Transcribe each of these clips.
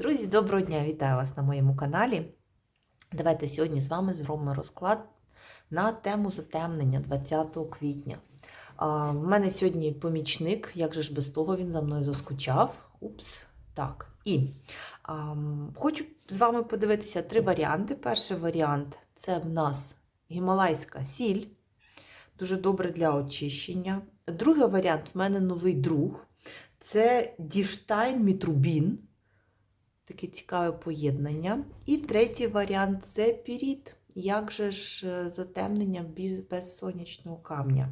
Друзі, доброго дня! Вітаю вас на моєму каналі. Давайте сьогодні з вами зробимо розклад на тему затемнення 20 квітня. В мене сьогодні помічник, як же ж без того він за мною заскучав. Упс, так. І а, хочу з вами подивитися три варіанти. Перший варіант це в нас гімалайська сіль, дуже добре для очищення. Другий варіант в мене новий друг. Це Діштайн Мітрубін. Таке цікаве поєднання. І третій варіант це піріт. Як же ж е, затемнення без сонячного камня?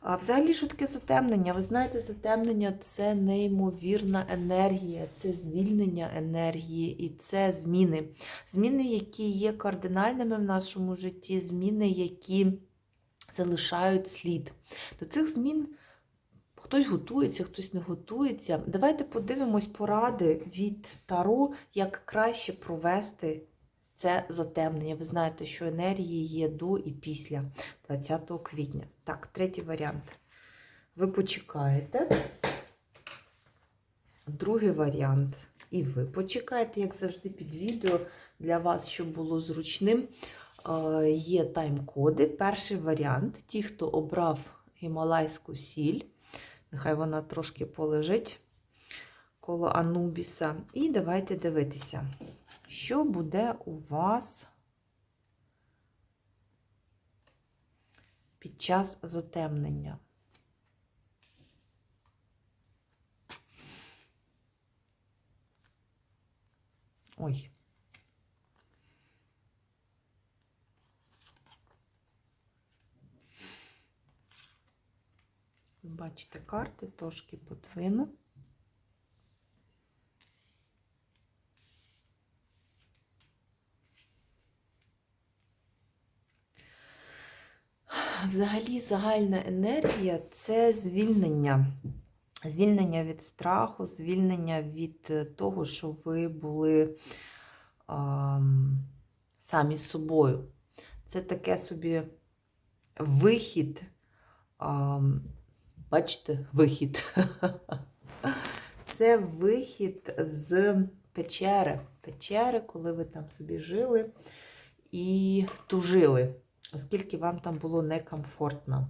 А взагалі, що таке затемнення? Ви знаєте, затемнення це неймовірна енергія, це звільнення енергії і це зміни. Зміни, які є кардинальними в нашому житті, зміни, які залишають слід. До цих змін. Хтось готується, хтось не готується. Давайте подивимось поради від Таро, як краще провести це затемнення. Ви знаєте, що енергії є до і після 20 квітня. Так, третій варіант. Ви почекаєте. Другий варіант. І ви почекаєте, як завжди, під відео для вас, щоб було зручним. Є тайм-коди. Перший варіант ті, хто обрав гімалайську сіль. Нехай вона трошки полежить коло Анубіса. І давайте дивитися, що буде у вас під час затемнення. Ой. Бачите, карти трошки подвину. Взагалі, загальна енергія це звільнення. Звільнення від страху, звільнення від того, що ви були а, самі собою. Це таке собі вихід. А, Бачите, вихід. Це вихід з печери. Печери, коли ви там собі жили і тужили, оскільки вам там було некомфортно.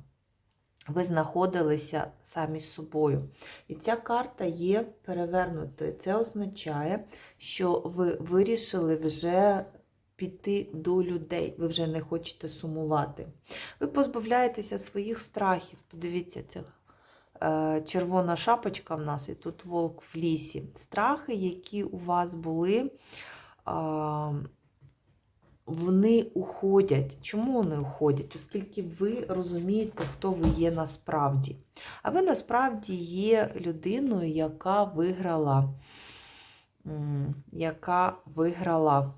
Ви знаходилися самі з собою. І ця карта є перевернутою. Це означає, що ви вирішили вже піти до людей. Ви вже не хочете сумувати. Ви позбавляєтеся своїх страхів. Подивіться, Е, червона шапочка в нас, і тут волк в лісі. Страхи, які у вас були, вони уходять. Чому вони уходять? Оскільки ви розумієте, хто ви є насправді. А ви насправді є людиною, яка виграла, яка виграла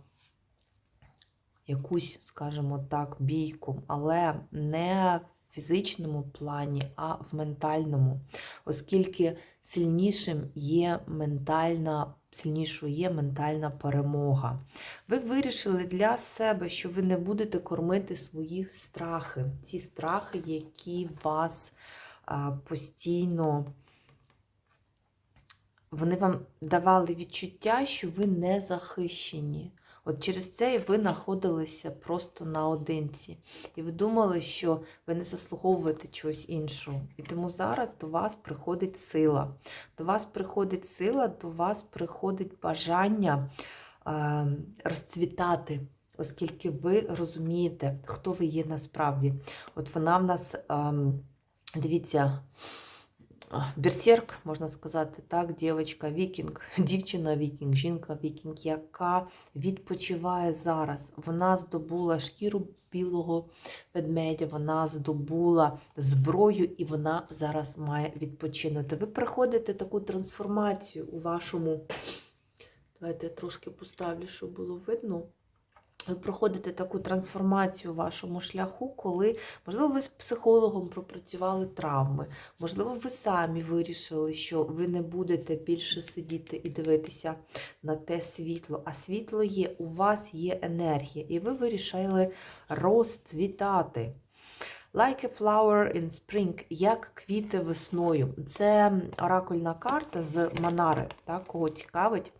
якусь, скажімо так, бійку, але не фізичному плані, а в ментальному, оскільки сильнішим є ментальна, сильнішою є ментальна перемога. Ви вирішили для себе, що ви не будете кормити свої страхи, ці страхи, які вас постійно. Вони вам давали відчуття, що ви не захищені. От через це і ви знаходилися просто наодинці. І ви думали, що ви не заслуговуєте чогось іншого. І тому зараз до вас приходить сила. До вас приходить сила, до вас приходить бажання е, розцвітати, оскільки ви розумієте, хто ви є насправді. От вона в нас, е, дивіться, берсерк, можна сказати, так, дівчинка вікінг, дівчина вікінг, жінка вікінг, яка відпочиває зараз. Вона здобула шкіру білого ведмедя, вона здобула зброю і вона зараз має відпочинути. Ви приходите таку трансформацію у вашому. Давайте я трошки поставлю, щоб було видно ви проходите таку трансформацію у вашому шляху, коли, можливо, ви з психологом пропрацювали травми, можливо, ви самі вирішили, що ви не будете більше сидіти і дивитися на те світло. А світло є, у вас є енергія, і ви вирішили розцвітати. Like a flower in spring, як квіти весною. Це оракульна карта з Манари, так, кого цікавить.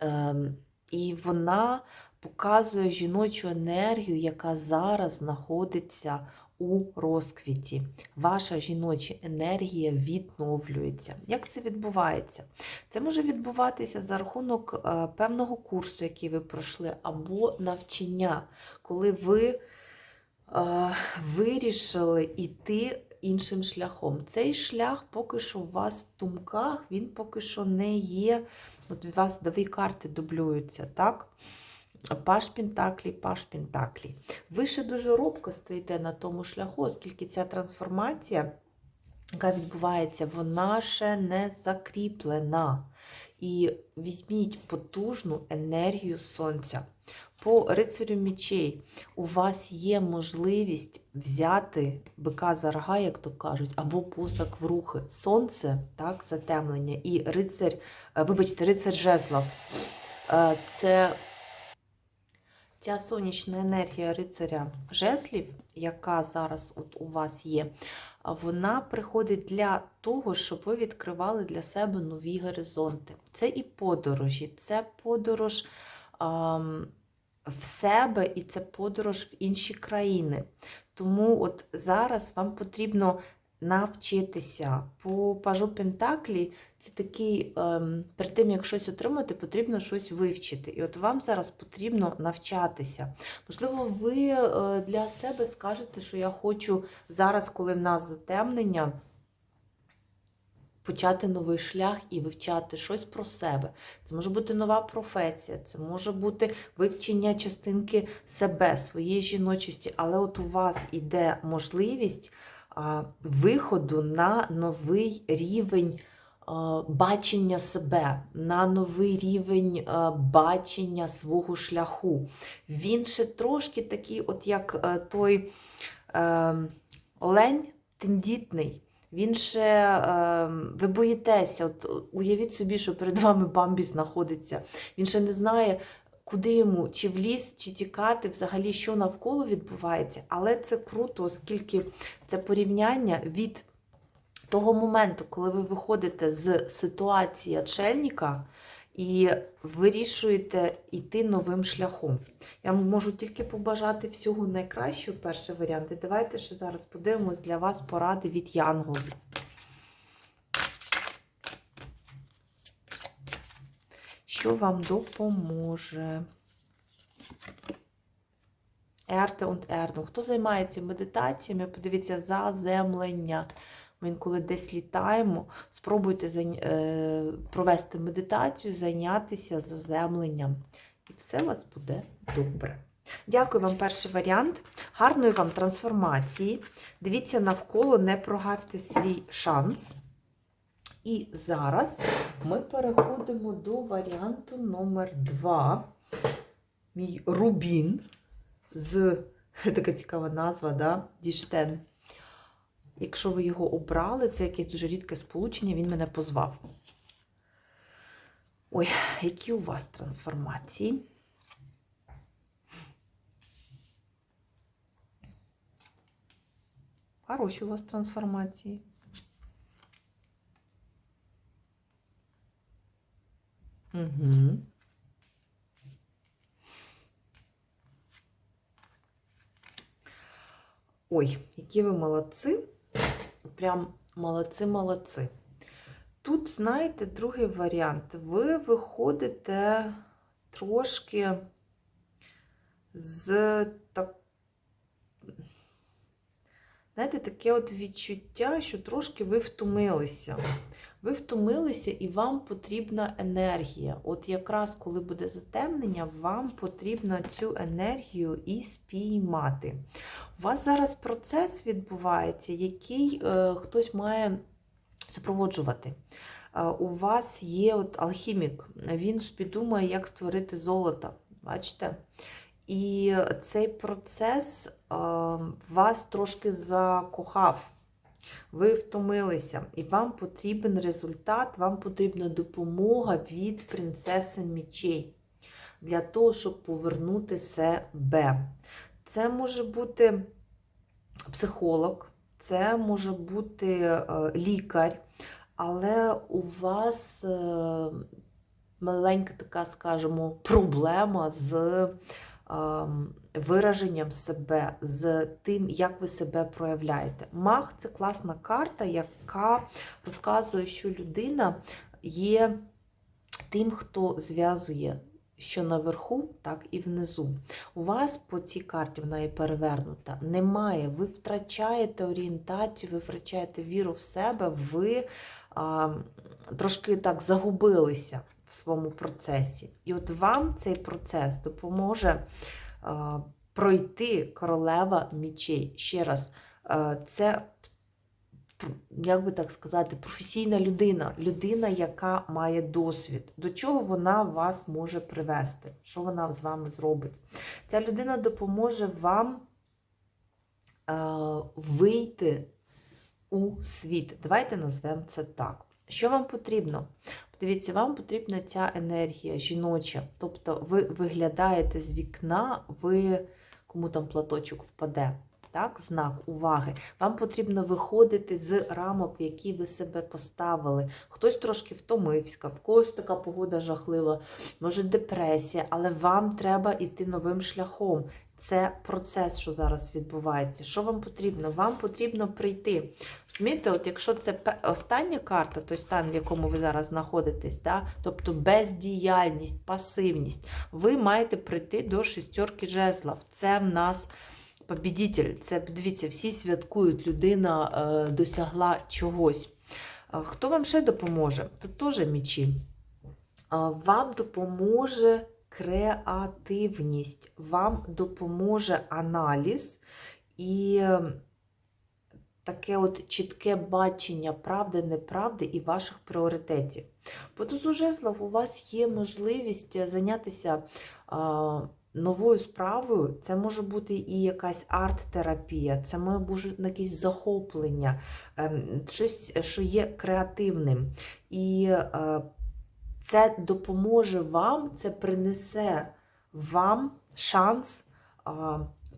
Ем, І вона показує жіночу енергію, яка зараз знаходиться у розквіті. Ваша жіноча енергія відновлюється. Як це відбувається? Це може відбуватися за рахунок е, певного курсу, який ви пройшли, або навчання, коли ви е, вирішили йти іншим шляхом. Цей шлях поки що у вас в думках, він поки що не є. От у вас дві карти дублюються, так? Паш Пентаклі, Паш Пентаклі. Ви ще дуже робко стоїте на тому шляху, оскільки ця трансформація, яка відбувається, вона ще не закріплена. І візьміть потужну енергію сонця. По рицарю мічей у вас є можливість взяти бика за рога, як то кажуть, або посак в рухи. Сонце, так, затемлення, і рицар, е, вибачте, рицар жезлов. Е, Це ця сонячна енергія рицаря жезлів, яка зараз от у вас є, вона приходить для того, щоб ви відкривали для себе нові горизонти. Це і подорожі, це подорож ам, в себе, і це подорож в інші країни. Тому от зараз вам потрібно навчитися. По пажу Пентаклі це такий, ем, перед тим, як щось отримати, потрібно щось вивчити. І от вам зараз потрібно навчатися. Можливо, ви е, для себе скажете, що я хочу зараз, коли в нас затемнення, почати новий шлях і вивчати щось про себе. Це може бути нова професія, це може бути вивчення частинки себе, своєї жіночості, але от у вас іде можливість виходу на новий рівень. Бачення себе на новий рівень бачення свого шляху. Він ще трошки такий, от як е, той олень тендітний. Він ще, е, ви боїтеся, от уявіть собі, що перед вами Бамбі знаходиться. Він ще не знає, куди йому, чи в ліс, чи тікати, взагалі, що навколо відбувається. Але це круто, оскільки це порівняння від того моменту, коли ви виходите з ситуації отшельника і вирішуєте йти новим шляхом. Я можу тільки побажати всього найкращого, перший варіант. І давайте ще зараз подивимось для вас поради від Янголів. Що вам допоможе? Ерте und Ерну. Хто займається медитаціями, подивіться заземлення. Ми інколи десь літаємо, спробуйте е, провести медитацію, зайнятися заземленням. І все у вас буде добре. Дякую вам, перший варіант. Гарної вам трансформації. Дивіться навколо, не прогавте свій шанс. І зараз ми переходимо до варіанту номер 2 Мій Рубін з така цікава назва, да? Діштен. Якщо ви його обрали, це якесь дуже рідке сполучення, він мене позвав. Ой, які у вас трансформації? Хороші у вас трансформації. Угу. Ой, які ви молодці. Прям молодці-молодці. Тут, знаєте, другий варіант. Ви виходите трошки з так. Знаєте, таке от відчуття, що трошки ви втомилися. Ви втомилися і вам потрібна енергія. От якраз коли буде затемнення, вам потрібно цю енергію і спіймати. У вас зараз процес відбувається, який е, хтось має супроводжувати. Е, у вас є от алхімік, він собі думає, як створити золото. Бачите? І цей процес е, вас трошки закохав. Ви втомилися, і вам потрібен результат, вам потрібна допомога від принцеси мечей для того, щоб повернути себе. Це може бути психолог, це може бути е, лікар, але у вас е, маленька така, скажімо, проблема з ем, вираженням себе, з тим, як ви себе проявляєте. Маг це класна карта, яка розказує, що людина є тим, хто зв'язує. Що наверху, так і внизу. У вас по цій карті вона і перевернута. Немає. Ви втрачаєте орієнтацію, ви втрачаєте віру в себе, ви а, трошки так загубилися в своєму процесі. І от вам цей процес допоможе пройти королева мічей. Ще раз, це, як би так сказати, професійна людина, людина, яка має досвід. До чого вона вас може привести? Що вона з вами зробить? Ця людина допоможе вам вийти у світ. Давайте назвемо це так. Що вам потрібно? Подивіться, вам потрібна ця енергія жіноча. Тобто ви виглядаєте з вікна, ви кому там платочок впаде. Так, знак уваги. Вам потрібно виходити з рамок, в які ви себе поставили. Хтось трошки втомився, в когось така погода жахлива, може депресія, але вам треба йти новим шляхом. Це процес, що зараз відбувається. Що вам потрібно? Вам потрібно прийти. Розумієте, от якщо це остання карта, той стан, в якому ви зараз знаходитесь, да? тобто бездіяльність, пасивність, ви маєте прийти до шістерки жезлов. Це в нас побідітель. Це, дивіться, всі святкують, людина е, досягла чогось. Хто вам ще допоможе? Тут теж мічі. Вам допоможе креативність, вам допоможе аналіз і таке от чітке бачення правди, неправди і ваших пріоритетів. По дозу жезлов у вас є можливість зайнятися новою справою. Це може бути і якась арт-терапія, це може бути якесь захоплення, ем, щось, що є креативним. І а, це допоможе вам, це принесе вам шанс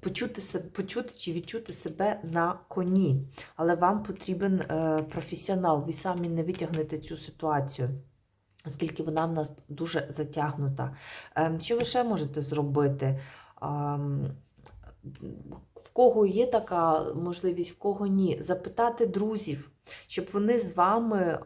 почути себе, почути чи відчути себе на коні. Але вам потрібен е, професіонал, ви самі не витягнете цю ситуацію. Оскільки вона в нас дуже затягнута. Е, що ви ще можете зробити? В кого є така можливість, в кого ні? Запитати друзів, щоб вони з вами е,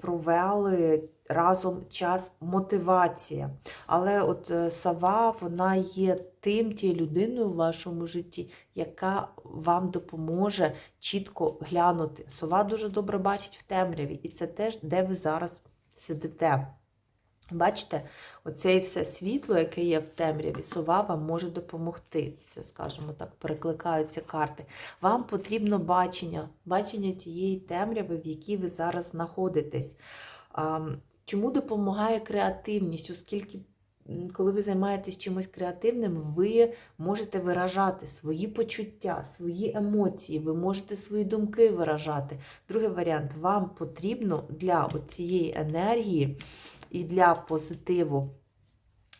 провели разом час мотивація. Але от е, сова, вона є тим тією людиною в вашому житті, яка вам допоможе чітко глянути. Сова дуже добре бачить в темряві, і це теж, де ви зараз сидите. Бачите, оце і все світло, яке є в темряві, сова вам може допомогти. Це, скажімо так, перекликаються карти. Вам потрібно бачення, бачення тієї темряви, в якій ви зараз знаходитесь. Чому допомагає креативність? Оскільки, коли ви займаєтесь чимось креативним, ви можете виражати свої почуття, свої емоції, ви можете свої думки виражати. Другий варіант, вам потрібно для цієї енергії і для позитиву.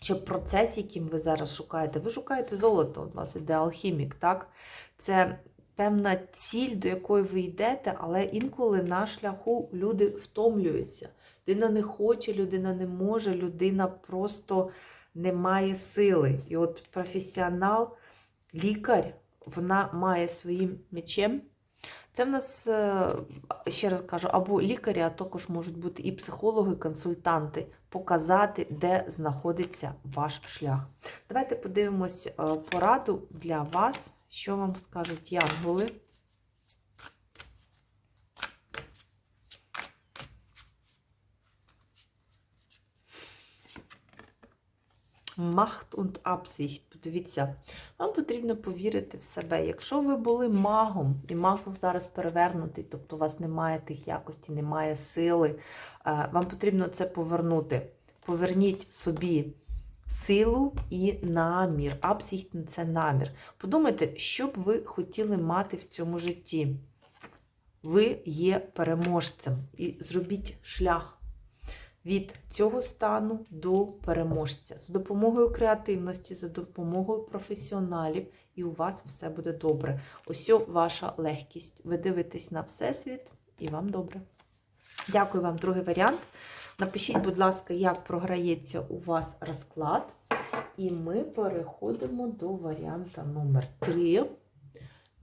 Щоб процес, яким ви зараз шукаєте, ви шукаєте золото, у вас іде алхімік, так? Це певна ціль, до якої ви йдете, але інколи на шляху люди втомлюються. Людина не хоче, людина не може, людина просто не має сили. І от професіонал, лікар, вона має своїм мечем. Це в нас, е, ще раз кажу, або лікарі, а також можуть бути і психологи, консультанти, показати, де знаходиться ваш шлях. Давайте подивимось е, пораду для вас, що вам скажуть янголи. Macht und Absicht. Подивіться, вам потрібно повірити в себе. Якщо ви були магом, і маг зараз перевернутий, тобто у вас немає тих якостей, немає сили, е, вам потрібно це повернути. Поверніть собі силу і намір. Абсіхт – це намір. Подумайте, що б ви хотіли мати в цьому житті. Ви є переможцем. І зробіть шлях від цього стану до переможця. За допомогою креативності, за допомогою професіоналів, і у вас все буде добре. Ось ваша легкість. Ви дивитесь на Всесвіт, і вам добре. Дякую вам, другий варіант. Напишіть, будь ласка, як програється у вас розклад. І ми переходимо до варіанта номер 3.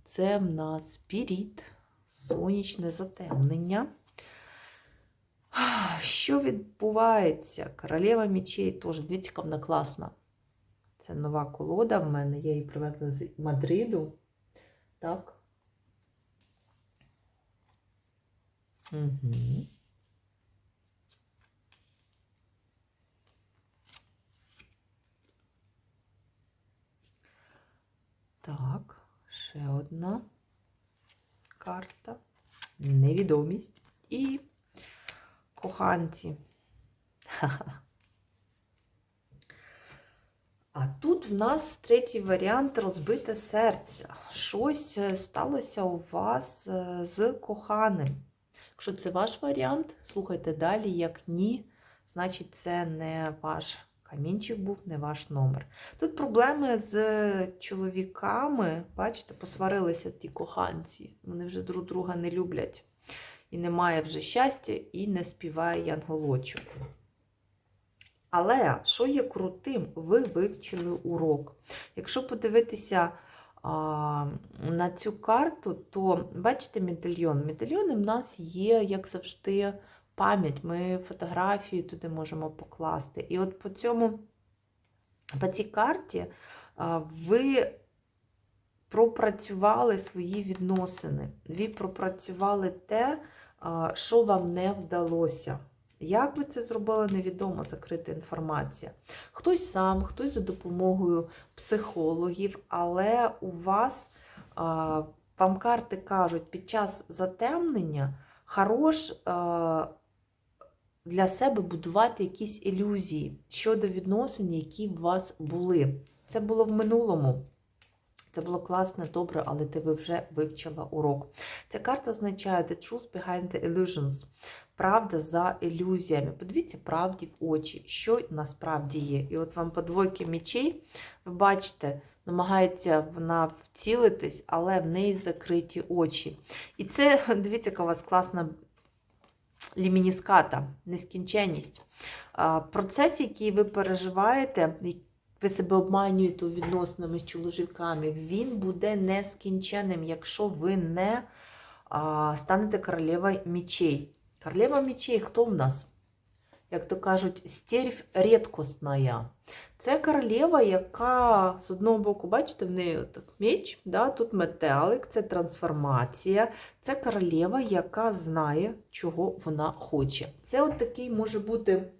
Це в нас піріт, сонячне затемнення. Що відбувається? Королева мечей теж, дивіться, яка вона класна. Це нова колода в мене, я її привезла з Мадриду. Так. Угу. Так, ще одна карта. Невідомість. І коханці. А тут в нас третій варіант розбите серце. Щось е, сталося у вас е, з коханим. Якщо це ваш варіант, слухайте далі, як ні, значить це не ваш камінчик був, не ваш номер. Тут проблеми з чоловіками, бачите, посварилися ті коханці. Вони вже друг друга не люблять. І немає вже щастя, і не співає янголочок. Але що є крутим, ви вивчили урок. Якщо подивитися а, на цю карту, то бачите медальйон. Медальйони в нас є, як завжди, пам'ять. Ми фотографію туди можемо покласти. І от по цьому, по цій карті ви пропрацювали свої відносини. Ви пропрацювали те, що вам не вдалося. Як ви це зробили, невідомо закрита інформація. Хтось сам, хтось за допомогою психологів, але у вас, вам карти кажуть, під час затемнення хорош для себе будувати якісь ілюзії щодо відносин, які в вас були. Це було в минулому. Це було класно, добре, але ти вже вивчила урок. Ця карта означає The truth behind the illusions. Правда за ілюзіями. Подивіться правді в очі, що насправді є. І от вам по двойки мечей, ви бачите, намагається вона вцілитись, але в неї закриті очі. І це, дивіться, яка у вас класна лімініската, нескінченність. Процес, який ви переживаєте, ви себе обманюєте відносинами з чоловіками, він буде нескінченним, якщо ви не а, станете королевою мечей. Королева мечей хто в нас? Як то кажуть, стервь рідкосна. Це королева, яка з одного боку, бачите, в неї так меч, да, тут метелик, це трансформація. Це королева, яка знає, чого вона хоче. Це от такий може бути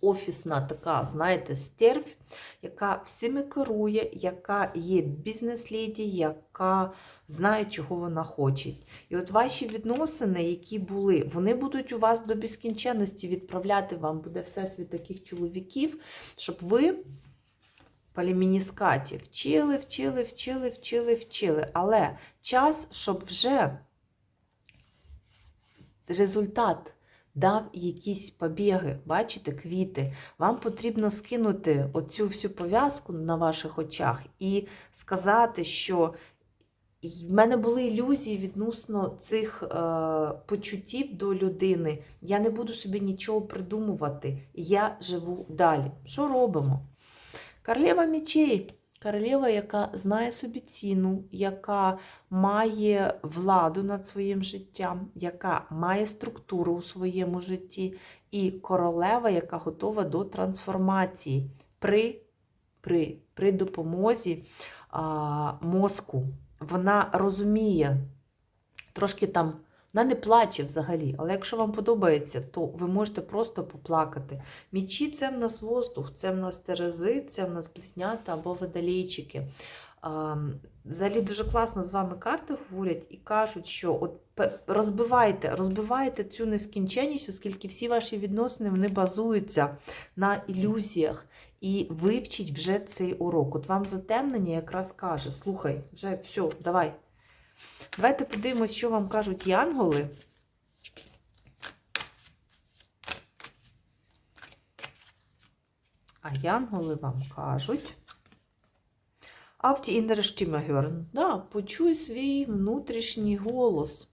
офісна така, знаєте, стервь, яка всіми керує, яка є бізнес-леді, яка знає, чого вона хоче. І от ваші відносини, які були, вони будуть у вас до безкінченності відправляти вам буде всесвіт таких чоловіків, щоб ви. По лімініскаті вчили, вчили, вчили, вчили, вчили. Але час, щоб вже результат дав якісь побіги, бачите, квіти. Вам потрібно скинути оцю всю пов'язку на ваших очах і сказати, що в мене були ілюзії відносно цих е, почуттів до людини. Я не буду собі нічого придумувати. Я живу далі. Що робимо? Королева мечей. Королева, яка знає собі ціну, яка має владу над своїм життям, яка має структуру у своєму житті, і королева, яка готова до трансформації при при, при допомозі а, мозку. Вона розуміє, трошки там. Вона не плаче взагалі, але якщо вам подобається, то ви можете просто поплакати. Мічі це в нас воздух, це в нас терези, це в нас близнята або водолейчики. Взагалі дуже класно з вами карти говорять і кажуть, що от розбивайте, розбивайте цю нескінченність, оскільки всі ваші відносини вони базуються на ілюзіях. І вивчіть вже цей урок. От вам затемнення якраз каже: слухай, вже все, давай. Давайте подивимось, що вам кажуть янголи. А янголи вам кажуть. Auf die innere Stimme. Да, почуй свій внутрішній голос.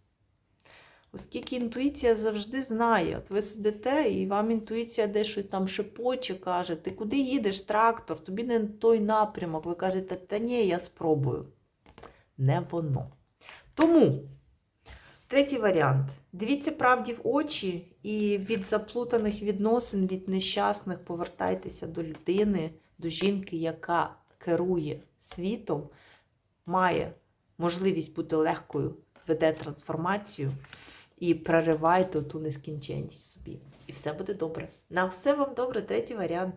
Оскільки інтуїція завжди знає, от ви сидите, і вам інтуїція дещо там шепоче, каже, ти куди їдеш, трактор, тобі не той напрямок. Ви кажете, та ні, я спробую. Не воно. Тому, третій варіант. Дивіться правді в очі і від заплутаних відносин, від нещасних повертайтеся до людини, до жінки, яка керує світом, має можливість бути легкою, веде трансформацію і проривайте ту нескінченність в собі. І все буде добре. На все вам добре, третій варіант.